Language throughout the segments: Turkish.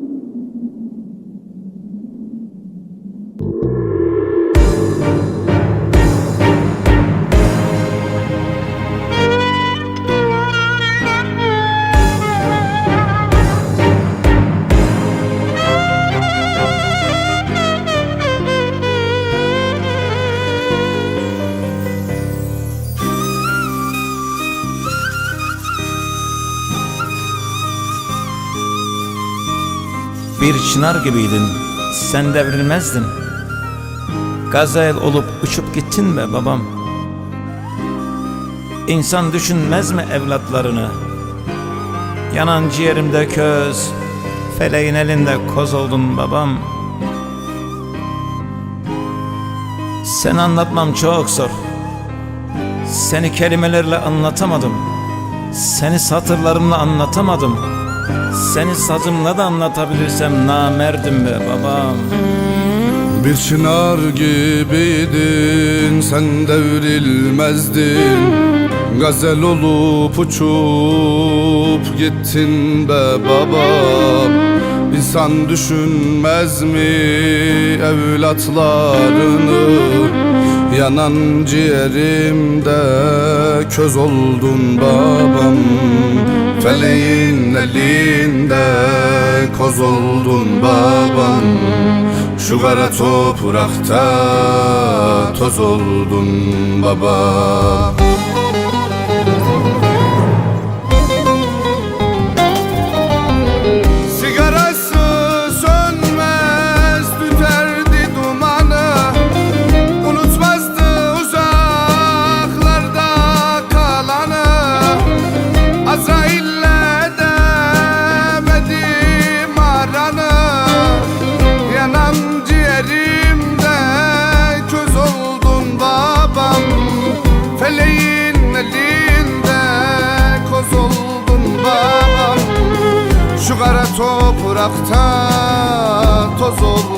Thank you. Bir çınar gibiydin, sen devrilmezdin. Gazel olup uçup gittin be babam. İnsan düşünmez mi evlatlarını? Yanan ciğerimde köz, feleğin elinde koz oldun babam. Seni anlatmam çok zor. Seni kelimelerle anlatamadım. Seni satırlarımla anlatamadım. Seni sazımla da anlatabilirsem namerdim be babam. Bir çınar gibiydin sen devrilmezdin. Gazel olup uçup gittin be babam. İnsan düşünmez mi evlatlarını Yanan ciğerimde köz oldun babam. Feleğin elinde koz oldun babam. Şu kara toprakta toz oldun baba toprakta toz oldun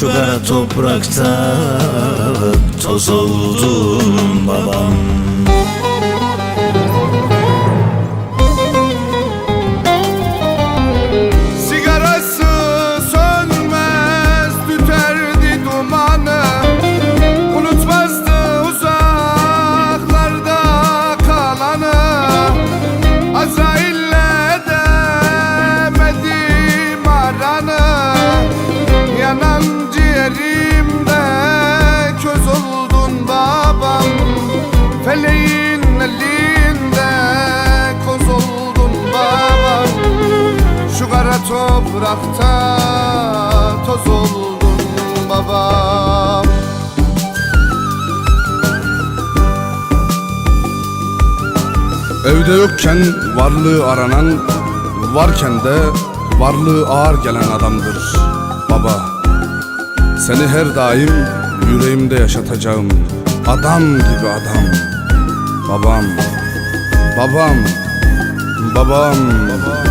Şu kara toprakta toz oldun babam toprakta toz oldun babam Evde yokken varlığı aranan Varken de varlığı ağır gelen adamdır baba. Seni her daim yüreğimde yaşatacağım. Adam gibi adam. Babam Babam. Babam. Babam